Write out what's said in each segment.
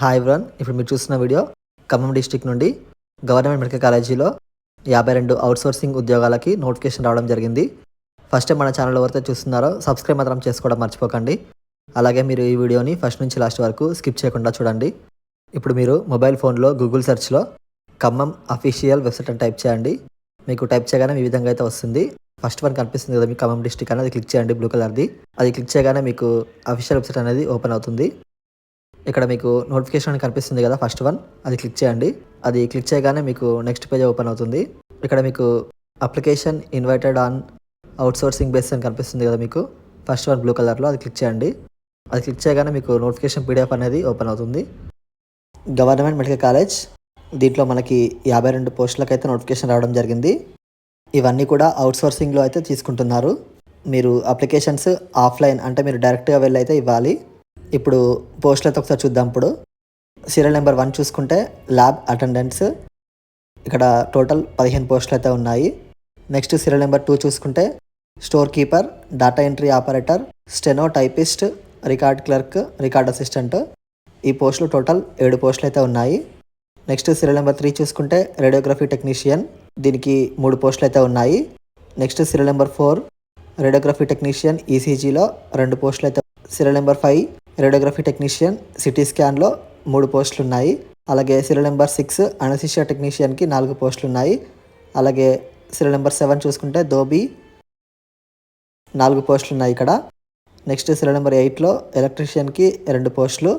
Hi వ్రన్ ఇప్పుడు మీరు చూస్తున్న వీడియో ఖమ్మం డిస్టిక్ నుండి గవర్నమెంట్ మెడికల్ కాలేజీలో యాభై రెండు అవుట్సోర్సింగ్ ఉద్యోగాలకి నోటిఫికేషన్ రావడం జరిగింది. ఫస్ట్ టైం మన ఛానల్ ఎవరైతే చూస్తున్నారో సబ్స్క్రైబ్ మాత్రం చేసుకోవడం మర్చిపోకండి. అలాగే మీరు ఈ వీడియోని ఫస్ట్ నుంచి లాస్ట్ వరకు స్కిప్ చేయకుండా చూడండి. ఇప్పుడు మీరు మొబైల్ ఫోన్లో గూగుల్ సెర్చ్లో ఖమ్మం అఫీషియల్ వెబ్సైట్ అని టైప్ చేయండి. మీకు టైప్ చేయగానే ఈ విధంగా అయితే వస్తుంది. ఫస్ట్ వన్ కనిపిస్తుంది కదా మీకు ఖమ్మం డిస్టిక్ అనేది క్లిక్ చేయండి బ్లూ కలర్ది అది క్లిక్ చేయగానే మీకు అఫీషియల్ వెబ్సైట్ అనేది ఓపెన్ అవుతుంది. ఇక్కడ మీకు నోటిఫికేషన్ అని కనిపిస్తుంది కదా ఫస్ట్ వన్ అది క్లిక్ చేయండి. అది క్లిక్ చేయగానే మీకు నెక్స్ట్ పేజ్ ఓపెన్ అవుతుంది. ఇక్కడ మీకు application invited on outsourcing base అని కనిపిస్తుంది కదా మీకు. ఫస్ట్ వన్ బ్లూ కలర్లో అది క్లిక్ చేయండి. అది క్లిక్ చేయగానే మీకు నోటిఫికేషన్ పీడిఎఫ్ అనేది ఓపెన్ అవుతుంది. గవర్నమెంట్ మెడికల్ కాలేజ్ దీంట్లో మనకి యాభై రెండు పోస్టులకైతే అయితే నోటిఫికేషన్ రావడం జరిగింది. ఇవన్నీ కూడా అవుట్సోర్సింగ్లో అయితే తీసుకుంటున్నారు. మీరు అప్లికేషన్స్ ఆఫ్లైన్ అంటే మీరు డైరెక్ట్గా వెళ్ళి అయితే ఇవ్వాలి. ఇప్పుడు పోస్టులు ఒకసారి చూద్దాం. ఇప్పుడు సీరియల్ నెంబర్ వన్ చూసుకుంటే ల్యాబ్ అటెండెంట్స్ ఇక్కడ టోటల్ పదిహేను పోస్టులు అయితే ఉన్నాయి. నెక్స్ట్ సీరియల్ నెంబర్ టూ చూసుకుంటే store keeper data entry operator steno typist record clerk record assistant ఈ పోస్టులు టోటల్ ఏడు పోస్టులు అయితే ఉన్నాయి. నెక్స్ట్ సీరియల్ నెంబర్ త్రీ చూసుకుంటే రేడియోగ్రఫీ టెక్నీషియన్ దీనికి మూడు పోస్టులు అయితే ఉన్నాయి. Next serial number four radiography technician ఈసీజీలో రెండు పోస్టులు అయితే serial number five radiography technician CT స్కాన్లో మూడు పోస్టులు ఉన్నాయి అలాగే సీరియల్ నెంబర్ సిక్స్ అనసిషియా టెక్నీషియన్కి నాలుగు పోస్టులు ఉన్నాయి అలాగే సీరియల్ నెంబర్ సెవెన్ చూసుకుంటే దోబీ నాలుగు పోస్టులు ఉన్నాయి ఇక్కడ. నెక్స్ట్ సీరియల్ నెంబర్ ఎయిట్లో ఎలక్ట్రీషియన్కి రెండు పోస్టులు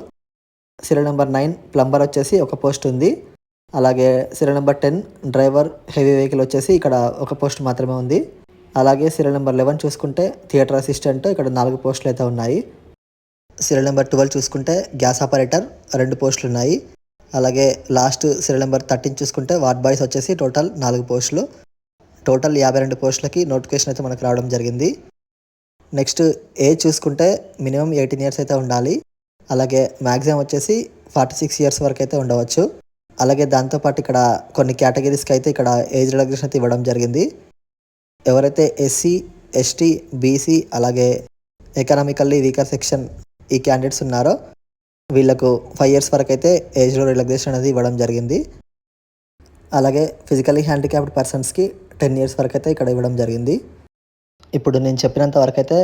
సీరియల్ నెంబర్ నైన్ ప్లంబర్ వచ్చేసి ఒక పోస్ట్ ఉంది. అలాగే serial number ten driver heavy vehicle వచ్చేసి ఇక్కడ ఒక పోస్ట్ మాత్రమే ఉంది. అలాగే సీరియల్ నెంబర్ లెవెన్ చూసుకుంటే థియేటర్ అసిస్టెంట్ ఇక్కడ నాలుగు పోస్టులు అయితే ఉన్నాయి. సీరియల్ నెంబర్ ట్వెల్వ్ చూసుకుంటే గ్యాస్ ఆపరేటర్ రెండు పోస్టులు ఉన్నాయి. అలాగే లాస్ట్ సీరియల్ నెంబర్ థర్టీన్ చూసుకుంటే వార్డ్ బాయ్స్ వచ్చేసి టోటల్ నాలుగు పోస్టులు. టోటల్ యాభై రెండు పోస్టులకి నోటిఫికేషన్ అయితే మనకు రావడం జరిగింది. నెక్స్ట్ ఏజ్ చూసుకుంటే మినిమం ఎయిటీన్ ఇయర్స్ అయితే ఉండాలి. అలాగే మ్యాక్సిమం వచ్చేసి ఫార్టీ సిక్స్ ఇయర్స్ వరకు అయితే ఉండవచ్చు. అలాగే దాంతోపాటు ఇక్కడ కొన్ని కేటగిరీస్కి అయితే ఇక్కడ ఏజ్ రిలాక్సేషన్ అయితే ఇవ్వడం జరిగింది. ఎవరైతే ఎస్సీ ఎస్టీ బీసీ అలాగే ఎకనామికల్లీ వీకర్ సెక్షన్ ఈ క్యాండిడేట్స్ ఉన్నారో వీళ్ళకు ఫైవ్ ఇయర్స్ వరకు అయితే ఏజ్లో రిలాక్సేషన్ అనేది ఇవ్వడం జరిగింది. అలాగే ఫిజికలీ హ్యాండిక్యాప్డ్ పర్సన్స్కి టెన్ ఇయర్స్ వరకు అయితే ఇక్కడ ఇవ్వడం జరిగింది. ఇప్పుడు నేను చెప్పినంత వరకు అయితే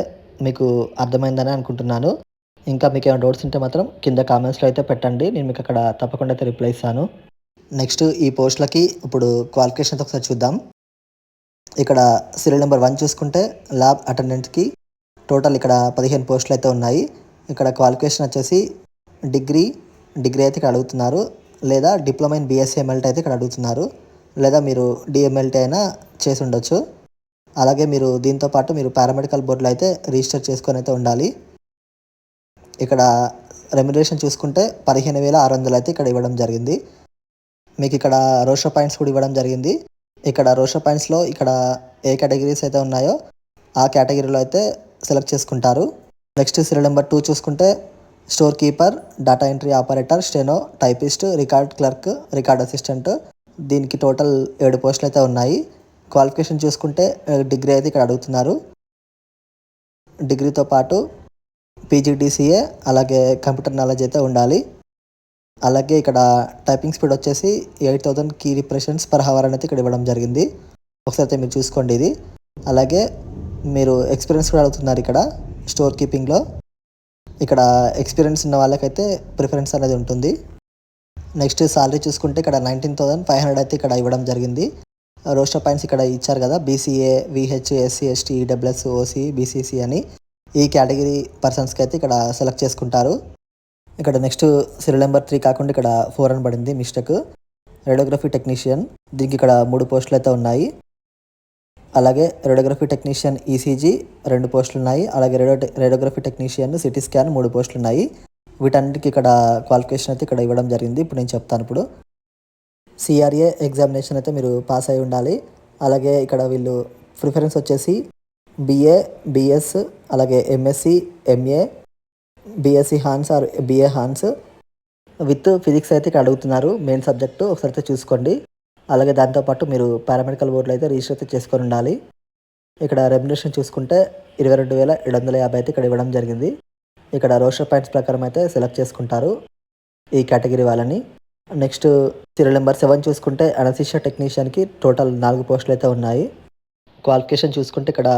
మీకు అర్థమైందని అనుకుంటున్నాను. ఇంకా మీకు ఏమైనా డౌట్స్ ఉంటే మాత్రం కింద కామెంట్స్లో అయితే పెట్టండి. నేను మీకు అక్కడ తప్పకుండా అయితే రిప్లై ఇస్తాను. నెక్స్ట్ ఈ పోస్టులకి ఇప్పుడు క్వాలిఫికేషన్స్ ఒకసారి చూద్దాం. ఇక్కడ సీరియల్ నెంబర్ వన్ చూసుకుంటే ల్యాబ్ అటెండెంట్కి టోటల్ ఇక్కడ పదిహేను పోస్టులు అయితే ఉన్నాయి. ఇక్కడ క్వాలిఫికేషన్ వచ్చేసి డిగ్రీ డిగ్రీ అయితే ఇక్కడ అడుగుతున్నారు. లేదా డిప్లొమా ఇన్ బీఎస్సీ ఎంఎల్టీ అయితే ఇక్కడ అడుగుతున్నారు. లేదా మీరు డిఎంఎల్టీ అయినా చేసి ఉండొచ్చు. అలాగే మీరు దీంతో పాటు మీరు పారామెడికల్ బోర్డులో అయితే రిజిస్టర్ చేసుకొని అయితే ఉండాలి. ఇక్కడ రెమ్యులేషన్ చూసుకుంటే పదిహేను వేల ఆరు వందలు అయితే ఇక్కడ ఇవ్వడం జరిగింది. మీకు ఇక్కడ రోషో పాయింట్స్ కూడా ఇవ్వడం జరిగింది. ఇక్కడ రోషో పాయింట్స్లో ఇక్కడ ఏ కేటగిరీస్ అయితే ఉన్నాయో ఆ కేటగిరీలో అయితే సెలెక్ట్ చేసుకుంటారు. నెక్స్ట్ సీరియల్ నెంబర్ టూ చూసుకుంటే store keeper data entry operator steno typist record clerk record assistant. దీనికి టోటల్ ఏడు పోస్టులు అయితే ఉన్నాయి. క్వాలిఫికేషన్ చూసుకుంటే డిగ్రీ అయితే ఇక్కడ అడుగుతున్నారు. డిగ్రీతో పాటు పీజీడీసీఏ అలాగే కంప్యూటర్ నాలెడ్జ్ అయితే ఉండాలి. అలాగే ఇక్కడ టైపింగ్ స్పీడ్ వచ్చేసి eight thousand key repressions per hour అనేది ఇక్కడ ఇవ్వడం జరిగింది. ఒకసారి అయితే మీరు చూసుకోండి ఇది. అలాగే మీరు ఎక్స్పీరియన్స్ కూడా అడుగుతున్నారు ఇక్కడ. స్టోర్ కీపింగ్లో. ఇక్కడ ఎక్స్పీరియన్స్ ఉన్న వాళ్ళకైతే ప్రిఫరెన్స్ అనేది ఉంటుంది. నెక్స్ట్ సాలరీ చూసుకుంటే ఇక్కడ నైన్టీన్ థౌసండ్ ఫైవ్ హండ్రెడ్ అయితే ఇక్కడ ఇవ్వడం జరిగింది. రోస్టర్ పాయింట్స్ ఇక్కడ ఇచ్చారు కదా BCA VH SC ST EWS OC BCC అని. ఈ కేటగిరీ పర్సన్స్కి అయితే ఇక్కడ సెలెక్ట్ చేసుకుంటారు. ఇక్కడ నెక్స్ట్ సీరియల్ నెంబర్ త్రీ కాకుండా ఇక్కడ ఫోర్ అని పడింది మిస్టేక్. Radiography technician. దీనికి ఇక్కడ మూడు పోస్టులు అయితే ఉన్నాయి. అలాగే రేడియోగ్రఫీ టెక్నీషియన్ ఈసీజీ రెండు పోస్టులు ఉన్నాయి అలాగే radio radiography technician CT scan మూడు పోస్టులు ఉన్నాయి వీటన్నిటికీ ఇక్కడ క్వాలిఫికేషన్ అయితే ఇక్కడ ఇవ్వడం జరిగింది. ఇప్పుడు నేను చెప్తాను ఇప్పుడు. సిఆర్ఏ ఎగ్జామినేషన్ అయితే మీరు పాస్ అయి ఉండాలి. అలాగే ఇక్కడ వీళ్ళు ప్రిఫరెన్స్ వచ్చేసి బిఏ బిఎస్ అలాగే MSc MA BSc hons or BA hons with physics అయితే ఇక్కడ అడుగుతున్నారు. మెయిన్ సబ్జెక్టు ఒకసారి అయితే చూసుకోండి. అలాగే దాంతోపాటు మీరు పారామెడికల్ బోర్డులో అయితే రిజిస్టర్ అయితే చేసుకొని ఉండాలి. ఇక్కడ రెమ్యునేషన్ చూసుకుంటే ఇరవై రెండు వేల ఏడు వందల యాభై అయితే ఇక్కడ ఇవ్వడం జరిగింది. ఇక్కడ రోస్టర్ పాయింట్స్ ప్రకారం అయితే సెలెక్ట్ చేసుకుంటారు ఈ కేటగిరీ వాళ్ళని. నెక్స్ట్ సీరియల్ నెంబర్ సెవెన్ చూసుకుంటే అనసిషియా టెక్నీషియన్కి టోటల్ నాలుగు పోస్టులు అయితే ఉన్నాయి. క్వాలిఫికేషన్ చూసుకుంటే ఇక్కడ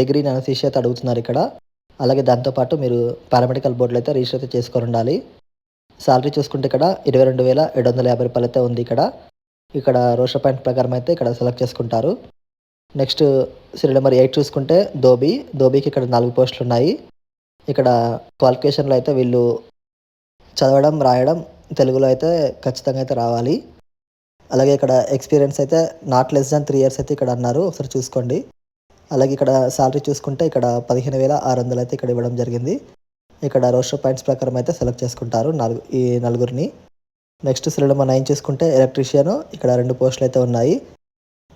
డిగ్రీ అనసిషియా అయితే అడుగుతున్నారు ఇక్కడ. అలాగే దాంతోపాటు మీరు పారామెడికల్ బోర్డులో అయితే రిజిస్టర్ అయితే చేసుకొని ఉండాలి. శాలరీ చూసుకుంటే ఇక్కడ ఇరవై రెండు వేల ఏడు వందల యాభై రూపాయలు అయితే ఉంది ఇక్కడ. ఇక్కడ రోషర్ పాయింట్ ప్రకారం అయితే ఇక్కడ సెలెక్ట్ చేసుకుంటారు. నెక్స్ట్ సీరియల్ నెంబర్ ఎయిట్ చూసుకుంటే ధోబి. ధోబీకి ఇక్కడ నాలుగు పోస్టులు ఉన్నాయి. ఇక్కడ క్వాలిఫికేషన్లో అయితే వీళ్ళు చదవడం రాయడం తెలుగులో అయితే ఖచ్చితంగా అయితే రావాలి. అలాగే ఇక్కడ ఎక్స్పీరియన్స్ అయితే not less than three years అయితే ఇక్కడ అన్నారు. ఒకసారి చూసుకోండి. అలాగే ఇక్కడ శాలరీ చూసుకుంటే ఇక్కడ పదిహేను వేల ఆరు వందలు అయితే ఇక్కడ ఇవ్వడం జరిగింది. ఇక్కడ రోస్టర్ పాయింట్స్ ప్రకారం అయితే సెలెక్ట్ చేసుకుంటారు నాలుగు ఈ నలుగురిని. నెక్స్ట్ సీరియల్ మనం నైన్ చూసుకుంటే ఎలక్ట్రీషియన్ ఇక్కడ రెండు పోస్టులు అయితే ఉన్నాయి.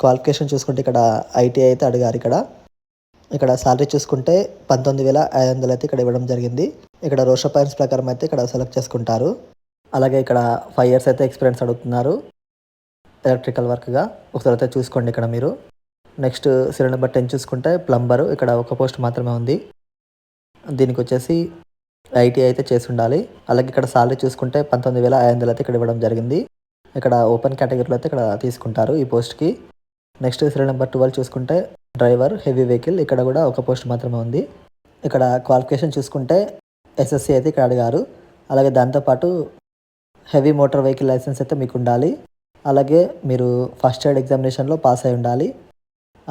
క్వాలిఫికేషన్ చూసుకుంటే ఇక్కడ ఐటీఐ అయితే అడిగారు ఇక్కడ. ఇక్కడ శాలరీ చూసుకుంటే పంతొమ్మిది వేల ఐదు వందలు అయితే ఇక్కడ ఇవ్వడం జరిగింది. ఇక్కడ రోషో పాయింట్స్ ప్రకారం అయితే ఇక్కడ సెలెక్ట్ చేసుకుంటారు. అలాగే ఇక్కడ ఫైవ్ ఇయర్స్ అయితే ఎక్స్పీరియన్స్ అడుగుతున్నారు. ఎలక్ట్రికల్ వర్క్గా ఒకసారి అయితే చూసుకోండి ఇక్కడ మీరు. నెక్స్ట్ సిలిండర్ నెంబర్ టెన్ చూసుకుంటే ప్లంబరు ఇక్కడ ఒక పోస్ట్ మాత్రమే ఉంది. దీనికి వచ్చేసి ఐటీ అయితే చేసి ఉండాలి అలాగే ఇక్కడ సాలరీ చూసుకుంటే పంతొమ్మిది వేల ఐదు వందలు అయితే ఇక్కడ ఇవ్వడం జరిగింది. ఇక్కడ ఓపెన్ కేటగిరీలో అయితే ఇక్కడ తీసుకుంటారు ఈ పోస్ట్కి. నెక్స్ట్ సీరియల్ నెంబర్ ట్వెల్వ్ చూసుకుంటే డ్రైవర్ హెవీ వెహికల్ ఇక్కడ కూడా ఒక పోస్ట్ మాత్రమే ఉంది. ఇక్కడ క్వాలిఫికేషన్ చూసుకుంటే ఎస్ఎస్సి అయితే ఇక్కడ అడిగారు. అలాగే దాంతోపాటు హెవీ మోటార్ వెహికల్ లైసెన్స్ అయితే మీకు ఉండాలి. అలాగే మీరు ఫస్ట్ ఎయిడ్ ఎగ్జామినేషన్లో పాస్ అయి ఉండాలి.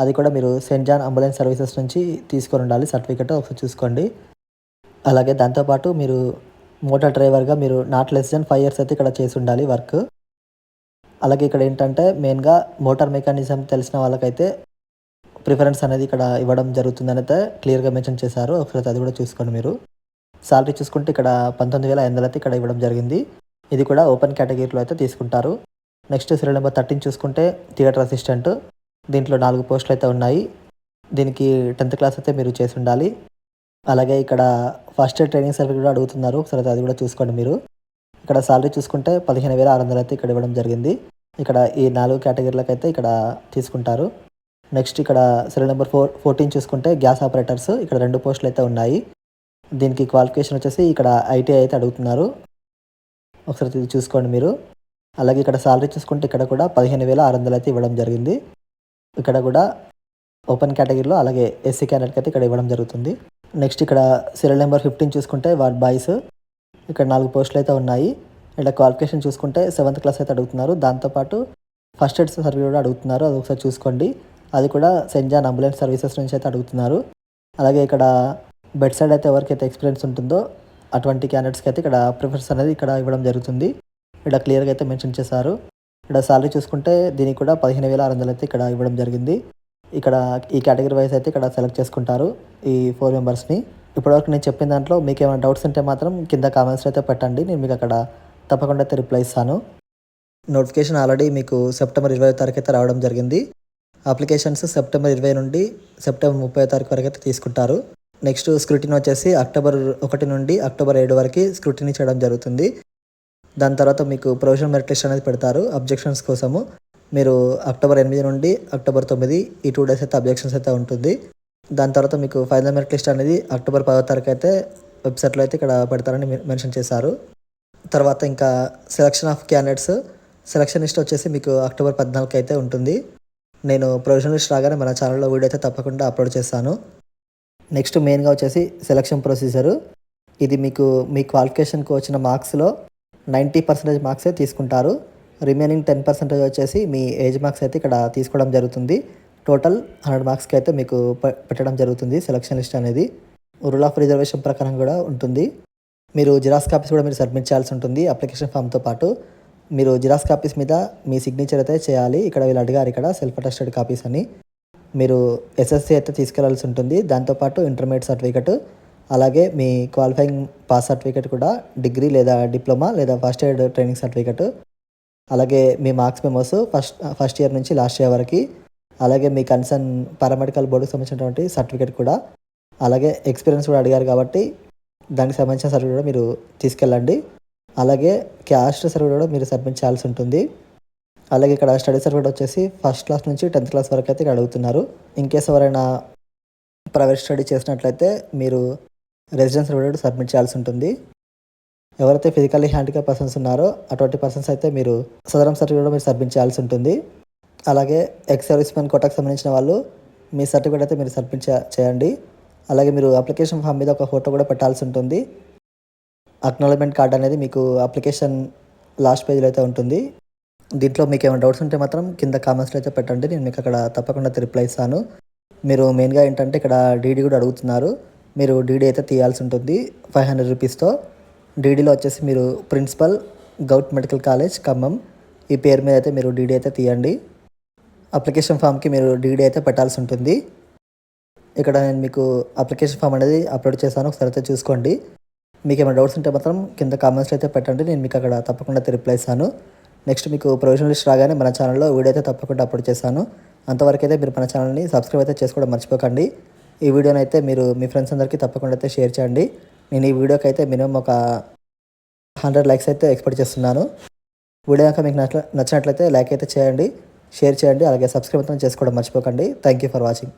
అది కూడా మీరు సెయింట్ జాన్ అంబులెన్స్ సర్వీసెస్ నుంచి తీసుకొని ఉండాలి. సర్టిఫికెట్ ఒకసారి చూసుకోండి. అలాగే దాంతోపాటు మీరు మోటార్ డ్రైవర్గా మీరు not less than five years అయితే ఇక్కడ చేసి ఉండాలి వర్క్ అలాగే ఇక్కడ ఏంటంటే మెయిన్గా మోటార్ మెకానిజం తెలిసిన వాళ్ళకైతే ప్రిఫరెన్స్ అనేది ఇక్కడ ఇవ్వడం జరుగుతుందని అయితే క్లియర్గా మెన్షన్ చేశారు. ఒకసారి అది కూడా చూసుకోండి మీరు. సాలరీ చూసుకుంటే ఇక్కడ పంతొమ్మిది వేల ఐదు అయితే ఇక్కడ ఇవ్వడం జరిగింది. ఇది కూడా ఓపెన్ కేటగిరీలో అయితే తీసుకుంటారు. నెక్స్ట్ సీరియల్ నెంబర్ థర్టీన్ చూసుకుంటే థియేటర్ అసిస్టెంట్ దీంట్లో నాలుగు పోస్టులు అయితే ఉన్నాయి. దీనికి టెన్త్ క్లాస్ అయితే మీరు చేసి ఉండాలి. అలాగే ఇక్కడ ఫస్ట్ ట్రైనింగ్ సర్వీస్ కూడా అడుగుతున్నారు. ఒకసారి అది కూడా చూసుకోండి మీరు. ఇక్కడ సాలరీ చూసుకుంటే పదిహేను వేల ఆరు వందలు అయితే ఇక్కడ ఇవ్వడం జరిగింది. ఇక్కడ ఈ నాలుగు కేటగిరీలకు అయితే ఇక్కడ తీసుకుంటారు. నెక్స్ట్ ఇక్కడ సెల్ నెంబర్ ఫోర్ ఫోర్టీన్ చూసుకుంటే గ్యాస్ ఆపరేటర్స్ ఇక్కడ రెండు పోస్టులు అయితే ఉన్నాయి. దీనికి క్వాలిఫికేషన్ వచ్చేసి ఇక్కడ ఐటీఐ అయితే అడుగుతున్నారు. ఒకసారి ఇది చూసుకోండి మీరు. అలాగే ఇక్కడ సాలరీ చూసుకుంటే ఇక్కడ కూడా పదిహేను వేల ఆరు వందలు అయితే ఇవ్వడం జరిగింది. ఇక్కడ కూడా ఓపెన్ కేటగిరీలో అలాగే ఎస్సీ క్యాండిడేట్కి అయితే ఇక్కడ ఇవ్వడం జరుగుతుంది. నెక్స్ట్ ఇక్కడ సీరియల్ నెంబర్ ఫిఫ్టీన్ చూసుకుంటే వార్డ్ బాయ్స్ ఇక్కడ నాలుగు పోస్టులు అయితే ఉన్నాయి. ఇక్కడ క్వాలిఫికేషన్ చూసుకుంటే సెవెంత్ క్లాస్ అయితే అడుగుతున్నారు. దాంతోపాటు ఫస్ట్ ఎయిడ్ సర్వీస్ కూడా అడుగుతున్నారు. అది ఒకసారి చూసుకోండి. అది కూడా సెంట్ జాన్ అంబులెన్స్ సర్వీసెస్ నుంచి అయితే అడుగుతున్నారు. అలాగే ఇక్కడ బెడ్ సైడ్ అయితే ఎవరికైతే ఎక్స్పీరియన్స్ ఉంటుందో అటువంటి క్యాండిడేట్స్కి అయితే ఇక్కడ ప్రిఫరెన్స్ అనేది ఇక్కడ ఇవ్వడం జరుగుతుంది. ఇక్కడ క్లియర్గా అయితే మెన్షన్ చేశారు. ఇక్కడ సాలరీ చూసుకుంటే దీనికి కూడా పదిహేను వేల ఆరు వందలు అయితే ఇక్కడ ఇవ్వడం జరిగింది. ఇక్కడ ఈ కేటగిరీ వైజ్ అయితే ఇక్కడ సెలెక్ట్ చేసుకుంటారు ఈ ఫోర్ మెంబర్స్ని. ఇప్పటివరకు నేను చెప్పిన దాంట్లో మీకు ఏమైనా డౌట్స్ ఉంటే మాత్రం కింద కామెంట్స్ అయితే పెట్టండి. నేను మీకు అక్కడ తప్పకుండా అయితే రిప్లై ఇస్తాను. నోటిఫికేషన్ ఆల్రెడీ మీకు సెప్టెంబర్ ఇరవై తారీఖు అయితే రావడం జరిగింది. అప్లికేషన్స్ సెప్టెంబర్ ఇరవై నుండి సెప్టెంబర్ ముప్పై తారీఖు వరకు అయితే తీసుకుంటారు. నెక్స్ట్ స్క్రూటిన్ వచ్చేసి అక్టోబర్ ఒకటి నుండి అక్టోబర్ ఏడు వరకు స్క్రూటినీ చేయడం జరుగుతుంది. దాని తర్వాత మీకు ప్రొవిజనల్ మెరిట్ లిస్ట్ అనేది పెడతారు. అబ్జెక్షన్స్ కోసము. మీరు అక్టోబర్ ఎనిమిది నుండి అక్టోబర్ తొమ్మిది ఈ టూ డేస్ అయితే అబ్జెక్షన్స్ అయితే ఉంటుంది. దాని తర్వాత మీకు ఫైనల్ మెరిట్ లిస్ట్ అనేది అక్టోబర్ పదో తారీఖు అయితే వెబ్సైట్లో అయితే ఇక్కడ పెడతారని మెన్షన్ చేశారు. తర్వాత ఇంకా selection of candidates selection list వచ్చేసి మీకు అక్టోబర్ పద్నాలుగు అయితే ఉంటుంది. నేను ప్రొవిజనల్ లిస్ట్ రాగానే మన ఛానల్లో వీడియో అయితే తప్పకుండా అప్లోడ్ చేస్తాను. నెక్స్ట్ మెయిన్గా వచ్చేసి సెలక్షన్ ప్రొసీజరు ఇది మీకు మీ క్వాలిఫికేషన్కి వచ్చిన మార్క్స్లో నైంటీ పర్సెంటేజ్ మార్క్సే తీసుకుంటారు. రిమైనింగ్ టెన్ పర్సెంటేజ్ వచ్చేసి మీ ఏజ్ మార్క్స్ అయితే ఇక్కడ తీసుకోవడం జరుగుతుంది. టోటల్ హండ్రెడ్ మార్క్స్కి అయితే మీకు పెట్టడం జరుగుతుంది సెలక్షన్ లిస్ట్ అనేది. రూల్ ఆఫ్ రిజర్వేషన్ ప్రకారం కూడా ఉంటుంది. మీరు జిరాక్స్ కాపీస్ కూడా మీరు సబ్మిట్ చేయాల్సి ఉంటుంది అప్లికేషన్ ఫామ్తో పాటు. మీరు జిరాక్స్ కాపీస్ మీద మీ సిగ్నేచర్ అయితే చేయాలి. ఇక్కడ వీళ్ళు అడిగారు ఇక్కడ సెల్ఫ్ అటెస్టెడ్ కాపీస్ అని. మీరు ఎస్ఎస్సి అయితే తీసుకెళ్ళాల్సి ఉంటుంది. దాంతోపాటు ఇంటర్మీడియట్ సర్టిఫికెట్ అలాగే మీ క్వాలిఫైయింగ్ పాస్ సర్టిఫికెట్ కూడా డిగ్రీ లేదా డిప్లొమా లేదా ఫస్ట్ ఎయిడ్ ట్రైనింగ్ సర్టిఫికెట్ అలాగే మీ marks memos first first year నుంచి లాస్ట్ ఇయర్ వరకు. అలాగే మీ కన్సర్న్ పారామెడికల్ బోర్డుకి సంబంధించినటువంటి సర్టిఫికేట్ కూడా. అలాగే ఎక్స్పీరియన్స్ కూడా అడిగారు కాబట్టి దానికి సంబంధించిన సర్టిఫికేట్ కూడా మీరు తీసుకెళ్ళండి. అలాగే క్యాస్ట్ సర్టిఫికేట్ కూడా మీరు సబ్మిట్ చేయాల్సి ఉంటుంది. అలాగే ఇక్కడ స్టడీ సర్టిఫికేట్ వచ్చేసి ఫస్ట్ క్లాస్ నుంచి టెన్త్ క్లాస్ వరకు అయితే ఇక్కడ అడుగుతున్నారు. ఇన్ కేస్ ఎవరైనా ప్రైవేట్ స్టడీ చేసినట్లయితే మీరు రెసిడెన్స్ సర్టిఫికేట్ సబ్మిట్ చేయాల్సి ఉంటుంది. ఎవరైతే ఫిజికల్లీ హ్యాండిక్యాప్ పర్సన్స్ ఉన్నారో అటువంటి పర్సన్స్ అయితే మీరు సదరం సర్టిఫికేట్ మీరు సబ్మిట్ చేయాల్సి ఉంటుంది. అలాగే ఎక్స్ సర్వీస్ కోటకు కోటాకు సంబంధించిన వాళ్ళు మీ సర్టిఫికేట్ అయితే మీరు సబ్మిట్ చేయండి. అలాగే మీరు అప్లికేషన్ ఫామ్ మీద ఒక ఫోటో కూడా పెట్టాల్సి ఉంటుంది. అక్నాలజ్మెంట్ కార్డ్ అనేది మీకు అప్లికేషన్ లాస్ట్ పేజ్లో అయితే ఉంటుంది. దీంట్లో మీకు ఏమైనా డౌట్స్ ఉంటే మాత్రం కింద కామెంట్స్లో అయితే పెట్టండి. నేను మీకు అక్కడ తప్పకుండా రిప్లై ఇస్తాను. మీరు మెయిన్గా ఏంటంటే ఇక్కడ డీడీ కూడా అడుగుతున్నారు. మీరు డీడీ అయితే తీయాల్సి ఉంటుంది. ఫైవ్ హండ్రెడ్ రూపీస్తో డీడీలో వచ్చేసి మీరు principal govt medical college Khammam. ఈ పేరు మీద అయితే మీరు డీడీ అయితే తీయండి. అప్లికేషన్ ఫామ్కి మీరు డీడీ అయితే పెట్టాల్సి ఉంటుంది. ఇక్కడ నేను మీకు అప్లికేషన్ ఫామ్ అనేది అప్లోడ్ చేశాను. ఒకసారి అయితే చూసుకోండి. మీకు ఏమైనా డౌట్స్ ఉంటే మాత్రం కింద కామెంట్స్లో అయితే పెట్టండి. నేను మీకు అక్కడ తప్పకుండా అయితే రిప్లై ఇస్తాను. నెక్స్ట్ మీకు ప్రొవిజనల్ లిస్ట్ రాగానే మన ఛానల్లో వీడియో అయితే తప్పకుండా అప్లోడ్ చేశాను అంతవరకు అయితే మీరు మన ఛానల్ని సబ్స్క్రైబ్ అయితే చేసుకోవడం మర్చిపోకండి. ఈ వీడియోని అయితే మీరు మీ ఫ్రెండ్స్ అందరికీ తప్పకుండా అయితే షేర్ చేయండి. నేను ఈ వీడియోకి అయితే మినిమం ఒక హండ్రెడ్ లైక్స్ అయితే ఎక్స్పెక్ట్ చేస్తున్నాను. వీడియో కనుక మీకు నచ్చినట్లయితే లైక్ అయితే చేయండి షేర్ చేయండి అలాగే సబ్స్క్రైబ్ అయితే చేసుకోవడం మర్చిపోకండి. Thank you for watching.